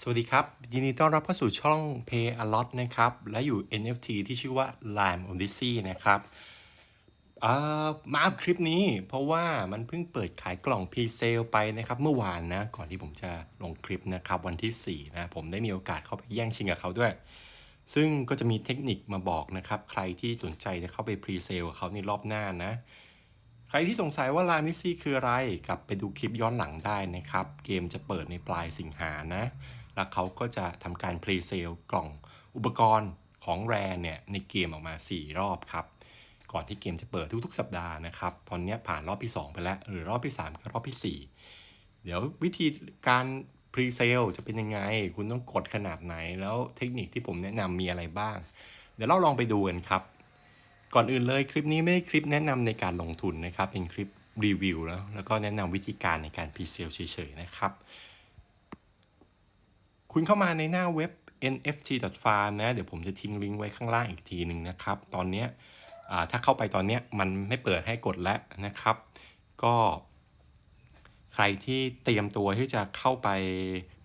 สวัสดีครับ ยินดีต้อนรับเข้าสู่ช่อง Pay a lot นะครับ และอยู่ NFT ที่ชื่อว่า Lime Odyssey นะครับมาอัพคลิปนี้เพราะว่ามันเพิ่งเปิดขายกล่อง p ีเซลไปนะครับเมื่อวานนะ ก่อนที่ผมจะลงคลิปนะครับวันที่ 4 นะ ผมได้มีโอกาสเข้าไปแย่งชิงกับเขาด้วย ซึ่งก็จะมีเทคนิคมาบอกนะครับ ใครที่สนใจจะเข้าไปพรีเซลกับเขาในรอบหน้านะ ใครที่สงสัยว่า Lime Odyssey คืออะไร กลับไปดูคลิปย้อนหลังได้นะครับ เกมจะเปิดในปลายสิงหานะ แล้วเขาก็จะทำการพรีเซลกล่องอุปกรณ์ของแรเนี่ยในเกมออกมา 4 รอบครับ ก่อนที่เกมจะเปิดทุกๆ สัปดาห์นะครับ ตอนนี้ผ่านรอบที่ 2 ไปแล้ว หรือรอบที่ 3 กับรอบที่ 4 เดี๋ยววิธีการพรีเซลจะเป็นยังไง คุณต้องกดขนาดไหน แล้วเทคนิคที่ผมแนะนำมีอะไรบ้าง เดี๋ยวเราลองไปดูกันครับ ก่อนอื่นเลยคลิปนี้ไม่ได้คลิปแนะนำในการลงทุนนะครับ เป็นคลิปรีวิวแล้วแล้วก็แนะนำวิธีการในการพรีเซลเฉยๆนะครับ คุณเข้ามาในหน้าเว็บ nft.farm นะ เดี๋ยวผมจะทิ้งลิงก์ไว้ข้างล่างอีกทีหนึ่งนะครับ ตอนนี้ถ้าเข้าไปตอนนี้มันไม่เปิดให้กดแล้วนะครับ ก็ใครที่เตรียมตัวที่จะเข้าไป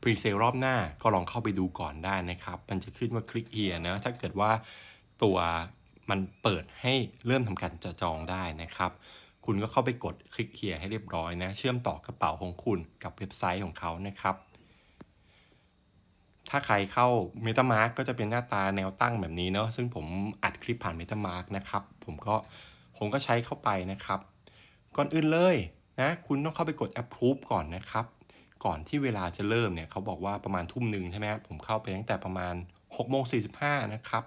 พรีเซลรอบหน้าก็ลองเข้าไปดูก่อนได้นะครับ มันจะขึ้นว่าคลิกเฮียนะ ถ้าเกิดว่าตัวมันเปิดให้เริ่มทำการจะจองได้นะครับ คุณก็เข้าไปกดคลิกเฮียให้เรียบร้อยนะ เชื่อมต่อกระเป๋าของคุณกับเว็บไซต์ของเขานะครับ ถ้าใครเข้า MetaMask ก็จะเป็นหน้าตาแนวตั้งแบบนี้เนาะซึ่งผมอัดคลิปผ่าน MetaMask นะครับ ผมก็ผมก็ใช้เข้าไปนะครับ ก่อนอื่นเลยนะคุณต้องเข้าไปกด approve ก่อนนะครับ ก่อนที่เวลาจะเริ่มเนี่ยเขาบอกว่าประมาณทุ่มหนึ่งใช่ไหมผมเข้าไปตั้งแต่ประมาณ6โมง45นะครับ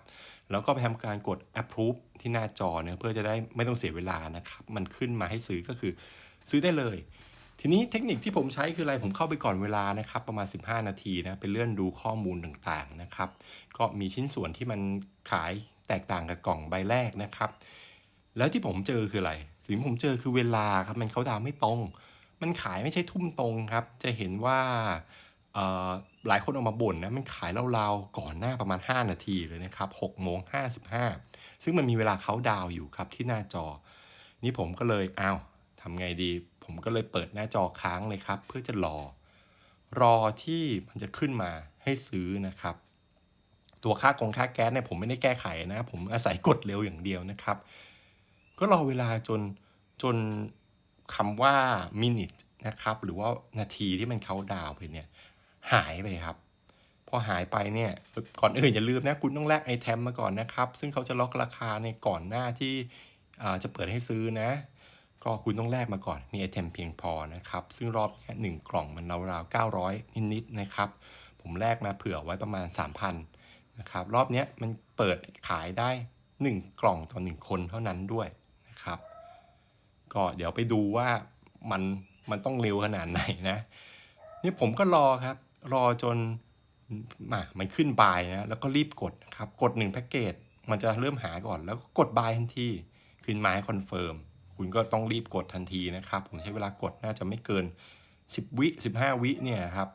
แล้วก็ไปทำการกด approve ที่หน้าจอเนี่ยเพื่อจะได้ไม่ต้องเสียเวลานะครับ มันขึ้นมาให้ซื้อก็คือซื้อได้เลย ทีนี้เทคนิคที่ผมใช้คืออะไรผมเข้าไปก่อนเวลานะครับ ประมาณ 15 นาทีนะไปเลื่อนดูข้อมูลต่างๆนะครับ ก็มีชิ้นส่วนที่มันขายแตกต่างกับกล่องใบแรกนะครับ แล้วที่ผมเจอคืออะไร สิ่งที่ผมเจอคือเวลาครับมันเขาดาวไม่ตรง มันขายไม่ใช่ทุ่มตรงครับ จะเห็นว่าหลายคนออกมาบ่นนะมันขายราวๆก่อนหน้าประมาณ 5 นาทีเลยนะครับ6โมง55 ซึ่งมันมีเวลาเขาดาวอยู่ครับที่หน้าจอ นี่ผมก็เลยอ้าวทำไงดี ผมก็เลยเปิดหน้าจอค้างเลยครับ เพื่อจะรอ รอที่มันจะขึ้นมาให้ซื้อนะครับ ตัวค่ากงค่าแก๊สเนี่ยผมไม่ได้แก้ไขนะ ผมอาศัยกดเร็วอย่างเดียวนะครับ ก็รอเวลาจนจนคำว่า minute นะครับ หรือว่านาทีที่มันเขาดาวไปเนี่ย หายไปครับพอหายไปเนี่ยก่อนอื่นอย่าลืมนะคุณต้องแลกไอเทมมาก่อนนะครับ ซึ่งเขาจะล็อกราคาในก่อนหน้าที่อ่าจะเปิดให้ซื้อนะ ก็คุณต้องแลกมาก่อน มีไอเทมเพียงพอนะครับ ซึ่งรอบนี้หนึ่งกล่องมันราวๆ900 นิดๆนะครับ ผมแลกมาเผื่อไว้ประมาณ 3,000นะครับรอบนี้มันเปิดขายได้ 1 กล่องต่อ 1 คนเท่านั้นด้วยนะครับ ก็เดี๋ยวไปดูว่ามันมันต้องเร็วขนาดไหนนะ นี่ผมก็รอครับ รอจนมามันขึ้นบายนะ แล้วก็รีบกดครับ กดหนึ่งแพ็กเกจ มันจะเริ่มหาก่อน แล้วก็กดบายทันที ขึ้นมาให้คอนเฟิร์ม คุณก็ต้องรีบกดทันทีนะครับ ผมใช้เวลากดน่าจะไม่เกิน 10 วิ 15 วิเนี่ยครับ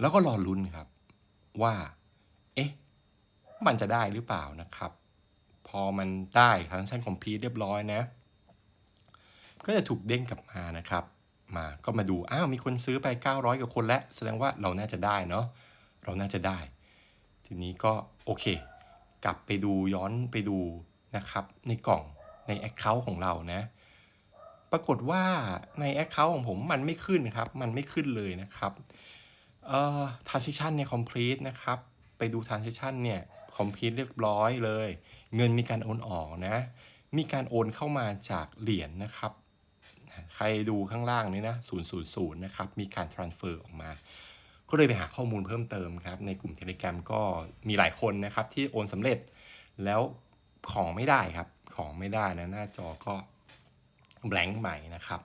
แล้วก็รอลุ้นครับว่า เอ๊ะ มันจะได้หรือเปล่านะครับ พอมันได้ทั้งชั้นคอมพิวเรียบร้อยนะ ก็จะถูกเด้งกลับมานะครับ มาก็มาดู อ้าว มีคนซื้อไป 900 กว่าคนแล้ว แสดงว่าเราน่าจะได้เนาะ เราน่าจะได้ ทีนี้ก็โอเค กลับไปดูย้อนไปดูนะครับ ในกล่องใน Account ของเรานะ ปรากฏว่าใน Account ของผมมันไม่ขึ้นครับ มันไม่ขึ้นเลยนะครับเอ่อ transaction เนี่ย complete นะครับ ไปดู transaction เนี่ย complete เรียบร้อยเลย เงินมีการโอนออกนะ มีการโอนเข้ามาจากเหรียญนะครับ ใครดูข้างล่างนี้นะ000นะครับ มีการ transfer ออกมา ก็เลยไปหาข้อมูลเพิ่มเติมครับ ในกลุ่ม Telegram ก็มีหลายคนนะครับที่โอนสำเร็จ แล้วของไม่ได้ครับ ของไม่ได้นะ หน้าจอก็ blank ใหม่นะครับ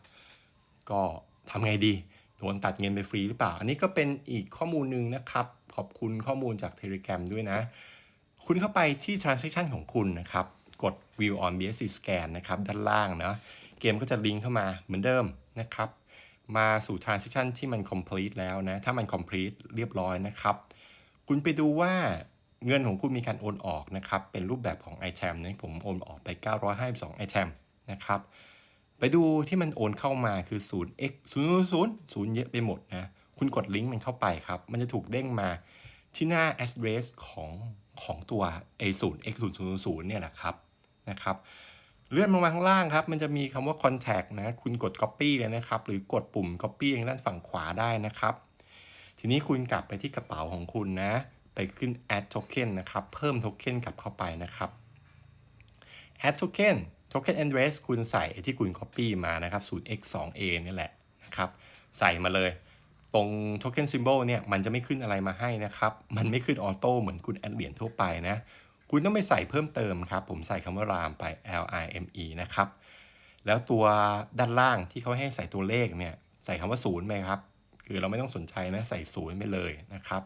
ก็ทำไงดี โดนตัดเงินไปฟรีหรือเปล่า อันนี้ก็เป็นอีกข้อมูลหนึ่งนะครับ ขอบคุณข้อมูลจาก Telegram ด้วยนะ คุณเข้าไปที่ transaction ของคุณนะครับ กด view on BSC scan นะครับ ด้านล่างเนาะเกมก็จะลิงก์เข้ามาเหมือนเดิมนะครับ มาสู่ transaction ที่มัน complete แล้วนะ ถ้ามัน complete เรียบร้อยนะครับ คุณไปดูว่าเงินของคุณมีการโอนออกนะครับ เป็นรูปแบบของ item นะผมโอนออกไป 952 item นะครับ ไปดูที่มันโอนเข้ามาคือ 0x 0 0 0 เยอะไปหมดนะ คุณกดลิงก์มันเข้าไปครับ มันจะถูกเด้งมาที่หน้า address ของของตัว A0 X 0 0 0เนี่ยแหละครับนะครับ เลื่อนลงมาข้างล่างครับ มันจะมีคำว่า contact นะ คุณกด copy เลยนะครับ หรือกดปุ่ม copy ทางด้านฝั่งขวาได้นะครับ ทีนี้คุณกลับไปที่กระเป๋าของคุณนะ ไปขึ้น add token นะครับ เพิ่ม token กลับเข้าไปนะครับ add token token address คุณใส่ที่คุณ copy มานะครับ 0x2a นี่แหละนะครับ ใส่มาเลย ตรง token symbol เนี่ย มันจะไม่ขึ้นอะไรมาให้นะครับ มันไม่ขึ้นออโต้เหมือนคุณแอดเหรียญทั่วไปนะ คุณต้องไปใส่เพิ่มเติมครับ ผมใส่คำว่า RAM ไป L I M E นะครับ แล้วตัวด้านล่างที่เขาให้ใส่ตัวเลขเนี่ย ใส่คำว่าศูนย์ไปครับ คือเราไม่ต้องสนใจนะ ใส่ศูนย์ไปเลยนะครับ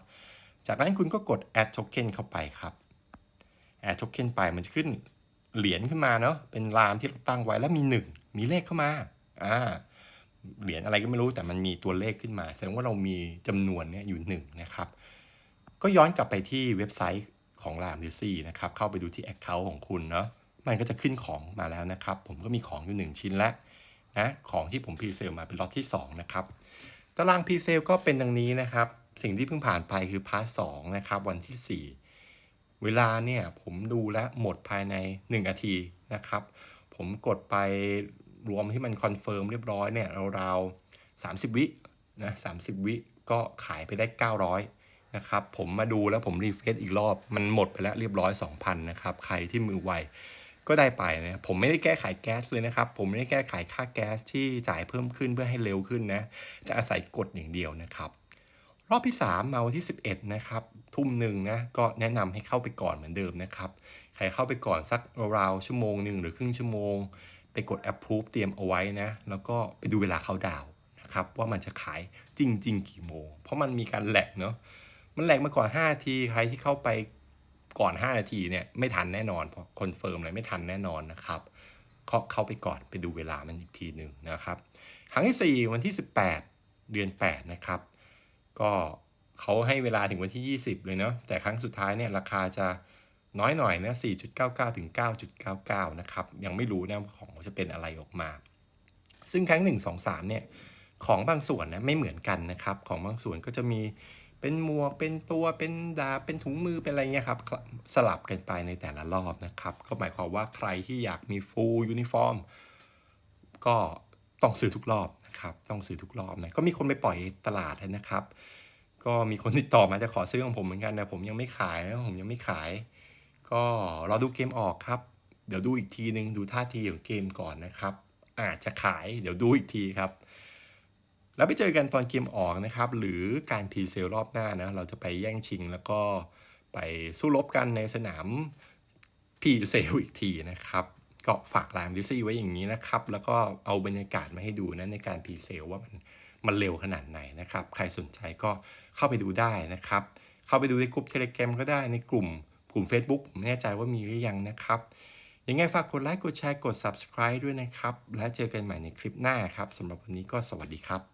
จากนั้นคุณก็กด add token เข้าไปครับ add token ไปมันจะขึ้น เหรียญขึ้นมาเนาะเป็นรามที่เราตั้งไว้แล้วมี1มีเลขเข้ามาอ่าเหรียญอะไรก็ไม่รู้แต่มันมีตัวเลขขึ้นมาแสดงว่าเรามีจำนวนเนี่ยอยู่1นะครับ ก็ย้อนกลับไปที่เว็บไซต์ของรามดิซี่นะครับเข้าไปดูที่ Account ของคุณเนาะมันก็จะขึ้นของมาแล้วนะครับ ผมก็มีของอยู่ 1 ชิ้นแล้วนะของที่ผมพรีเซลมาเป็นล็อตที่ 2 นะครับตารางพรีเซลก็เป็นดังนี้นะครับ สิ่งที่เพิ่งผ่านไปคือพาร์ทสนะครับวันที่ 4 เวลาเนี่ยผมดูแล้วหมดภายใน 1 นาทีนะครับ ผมกดไปรวมที่มันคอนเฟิร์มเรียบร้อยเนี่ยราวๆ30 วินะ30 วิก็ขายไปได้ 900นะครับผมมาดูแล้วผมรีเฟรชอีกรอบมันหมดไปแล้วเรียบร้อย 2,000นะครับใครที่มือไวก็ได้ไปนะผมไม่ได้แก้ไขแก๊สเลยนะครับ ผมไม่ได้แก้ไขค่าแก๊สที่จ่ายเพิ่มขึ้นเพื่อให้เร็วขึ้นนะ จะอาศัยกดอย่างเดียวนะครับ รอบที่ 3 มาวันที่ 11 นะครับ ทุ่มหนึ่งนะ ก็แนะนำให้เข้าไปก่อนเหมือนเดิมนะครับ ใครเข้าไปก่อนสักราวๆชั่วโมงหนึ่งหรือครึ่งชั่วโมง ไปกด approve เตรียมเอาไว้นะ แล้วก็ไปดูเวลาเขาดาวนะครับว่ามันจะขายจริง ๆ กี่โมง เพราะมันมีการแหลกเนาะ มันแหลกมาก่อน5นาที ใครที่เข้าไปก่อน 5 นาทีเนี่ยไม่ทันแน่นอน เพราะคอนเฟิร์มเลยไม่ทันแน่นอนนะครับก็เข้าไปก่อนไปดูเวลามันอีกทีหนึ่งนะครับ ครั้งที่ 4 วันที่ 18 เดือน 8 นะครับ ก็เขาให้เวลาถึงวันที่ 20 เลยเนาะแต่ครั้งสุดท้ายเนี่ยราคาจะน้อยหน่อยนะ4.99 ถึง 9.99 นะครับ ยังไม่รู้นะว่าของจะเป็นอะไรออกมา ซึ่งครั้ง 1 2 3 เนี่ยของบางส่วนนะไม่เหมือนกันนะครับ ของบางส่วนก็จะมีเป็นหมวกเป็นตัวเป็นดาบเป็นถุงมือเป็นอะไรเงี้ยครับ สลับกันไปในแต่ละรอบนะครับ ก็หมายความว่าใครที่อยากมีฟูลยูนิฟอร์ม ก็ ต้องซื้อทุกรอบนะครับต้องซื้อทุกรอบนะก็มีคนไปปล่อยตลาดนะครับ ก็มีคนติดต่อมาจะขอซื้อของผมเหมือนกันแต่ผมยังไม่ขายนะผมยังไม่ขาย ก็รอดูเกมออกครับ เดี๋ยวดูอีกทีนึงดูท่าทีของเกมก่อนนะครับ อาจจะขายเดี๋ยวดูอีกทีครับ แล้วไปเจอกันตอนเกมออกนะครับ หรือการพรีเซลรอบหน้านะเราจะไปแย่งชิงแล้วก็ไปสู้รบกันในสนามพรีเซลอีกทีนะครับ ก็ฝากไลม์ดิซี่ไว้อย่างนี้นะครับ แล้วก็เอาบรรยากาศมาให้ดูนะในการพรีเซลว่ามันมันเร็วขนาดไหนนะครับ ใครสนใจก็เข้าไปดูได้นะครับ เข้าไปดูในกลุ่มเทเล gram ก็ได้ในกลุ่มกลุ่ม Facebook ผมไม่แน่ใจว่ามีหรือยังนะครับ ยังไงฝากกดไลค์กดแชร์กด subscribe ด้วยนะครับ และเจอกันใหม่ในคลิปหน้าครับสำหรับวันนี้ก็สวัสดีครับ